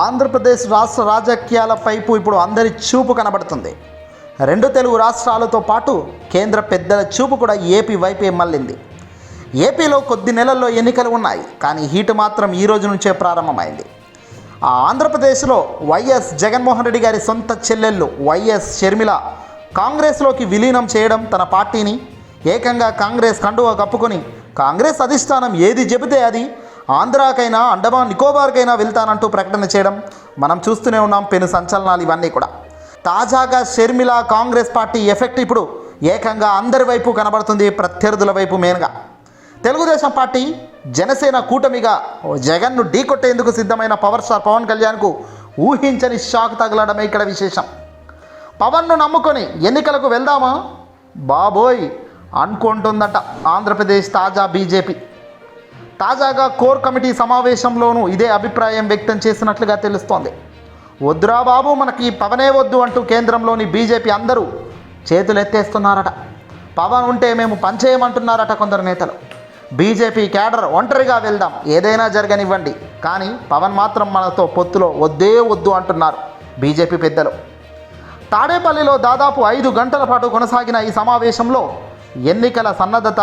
ఆంధ్రప్రదేశ్ రాష్ట్ర రాజకీయాల పైపు ఇప్పుడు అందరి చూపు కనబడుతుంది. రెండు తెలుగు రాష్ట్రాలతో పాటు కేంద్ర పెద్దల చూపు కూడా ఏపీ వైపే మళ్ళింది. ఏపీలో కొద్ది నెలల్లో ఎన్నికలు ఉన్నాయి కానీ హీటు మాత్రం ఈ రోజు నుంచే ప్రారంభమైంది. ఆ ఆంధ్రప్రదేశ్లో వైఎస్ జగన్మోహన్ రెడ్డి గారి సొంత చెల్లెళ్ళు వైఎస్ షర్మిల కాంగ్రెస్లోకి విలీనం చేయడం తన పార్టీని ఏకంగా కాంగ్రెస్ కండువా కప్పుకొని కాంగ్రెస్ అధిష్టానం ఏది చెబితే అది ఆంధ్రాకైనా అండమాన్ నికోబార్కైనా వెళ్తానంటూ ప్రకటన చేయడం మనం చూస్తూనే ఉన్నాం. పెను సంచలనాలు ఇవన్నీ కూడా. తాజాగా షర్మిల కాంగ్రెస్ పార్టీ ఎఫెక్ట్ ఇప్పుడు ఏకంగా అందరి వైపు కనబడుతుంది ప్రత్యర్థుల వైపు మెయిన్గా. తెలుగుదేశం పార్టీ జనసేన కూటమిగా జగన్ను ఢీకొట్టేందుకు సిద్ధమైన పవర్ స్టార్ పవన్ కళ్యాణ్కు ఊహించని షాక్ తగలడమే ఇక్కడ విశేషం. పవన్ను నమ్ముకొని ఎన్నికలకు వెళ్దామా? బాబోయ్! అనుకుంటుందట ఆంధ్రప్రదేశ్ తాజా బీజేపీ. తాజాగా కోర్ కమిటీ సమావేశంలోనూ ఇదే అభిప్రాయం వ్యక్తం చేసినట్లుగా తెలుస్తోంది. వద్దురా బాబు మనకి పవనే వద్దు అంటూ కేంద్రంలోని బీజేపీ అందరూ చేతులు ఎత్తేస్తున్నారట పవన్ ఉంటే మేము పనిచేయమంటున్నారట కొందరు నేతలు. బీజేపీ క్యాడర్ ఒంటరిగా వెళ్దాం ఏదైనా జరగనివ్వండి. కానీ పవన్ మాత్రం మనతో పొత్తులో వద్దే వద్దు అంటున్నారు బీజేపీ పెద్దలు. తాడేపల్లిలో దాదాపు ఐదు గంటల పాటు కొనసాగిన ఈ సమావేశంలో ఎన్నికల సన్నద్ధత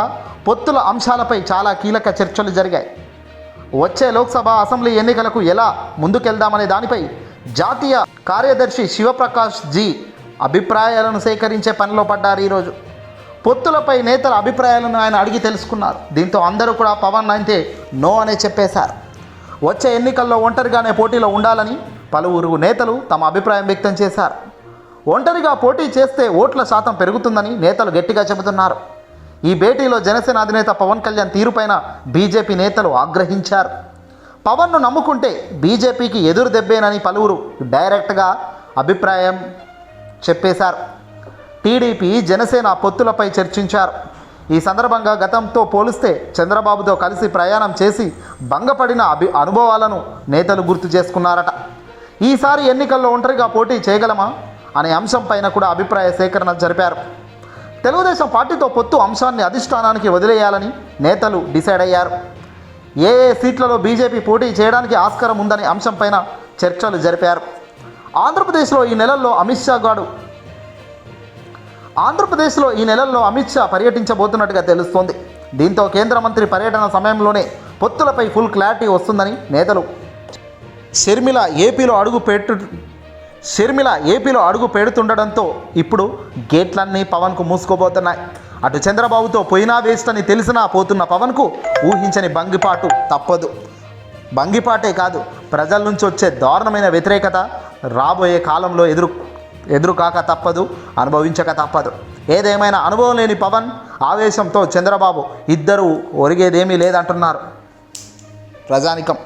పొత్తుల అంశాలపై చాలా కీలక చర్చలు జరిగాయి. వచ్చే లోక్సభ అసెంబ్లీ ఎన్నికలకు ఎలా ముందుకెళ్దామనే దానిపై జాతీయ కార్యదర్శి శివప్రకాష్ జీ అభిప్రాయాలను సేకరించే పనిలో పడ్డారు ఈరోజు. పొత్తులపై నేతల అభిప్రాయాలను ఆయన అడిగి తెలుసుకున్నారు. దీంతో అందరూ కూడా పవన్ అయితే నో అనే చెప్పేశారు. వచ్చే ఎన్నికల్లో ఒంటరిగానే పోటీలో ఉండాలని పలువురు నేతలు తమ అభిప్రాయం వ్యక్తం చేశారు. ఒంటరిగా పోటీ చేస్తే ఓట్ల శాతం పెరుగుతుందని నేతలు గట్టిగా చెబుతున్నారు. ఈ భేటీలో జనసేన అధినేత పవన్ కళ్యాణ్ తీరుపైన బీజేపీ నేతలు ఆగ్రహించారు. పవన్ను నమ్ముకుంటే బీజేపీకి ఎదురు దెబ్బేనని పలువురు డైరెక్ట్గా అభిప్రాయం చెప్పేశారు. టీడీపీ జనసేన పొత్తులపై చర్చించారు. ఈ సందర్భంగా గతంతో పోలిస్తే చంద్రబాబుతో కలిసి ప్రయాణం చేసి భంగపడిన అభి అనుభవాలను నేతలు గుర్తు చేసుకున్నారట. ఈసారి ఎన్నికల్లో ఒంటరిగా పోటీ చేయగలమా అనే అంశంపైన కూడా అభిప్రాయ సేకరణ జరిపారు. తెలుగుదేశం పార్టీతో పొత్తు అంశాన్ని అధిష్టానానికి వదిలేయాలని నేతలు డిసైడ్ అయ్యారు. ఏ ఏ సీట్లలో బీజేపీ పోటీ చేయడానికి ఆస్కారం ఉందనే అంశంపైన చర్చలు జరిపారు. ఆంధ్రప్రదేశ్లో ఈ నెలల్లో అమిత్ షా గాడు ఆంధ్రప్రదేశ్లో ఈ నెలల్లో అమిత్ షా పర్యటించబోతున్నట్టుగా తెలుస్తోంది. దీంతో కేంద్ర మంత్రి పర్యటన సమయంలోనే పొత్తులపై ఫుల్ క్లారిటీ వస్తుందని నేతలు. షర్మిల ఏపీలో అడుగు పెట్టు షర్మిల ఏపీలో అడుగు పెడుతుండడంతో ఇప్పుడు గేట్లన్నీ పవన్కు మూసుకోబోతున్నాయి అటు చంద్రబాబుతో పోయినా వేస్ట్ అని తెలిసినా పోతున్న పవన్కు ఊహించని భంగిపాటు తప్పదు. భంగిపాటే కాదు ప్రజల నుంచి వచ్చే దారుణమైన వ్యతిరేకత రాబోయే కాలంలో ఎదురు ఎదురు కాక తప్పదు అనుభవించక తప్పదు. ఏదేమైనా అనుభవం లేని పవన్ ఆవేశంతో చంద్రబాబు ఇద్దరూ ఒరిగేదేమీ లేదంటున్నారు. ప్రజానికం.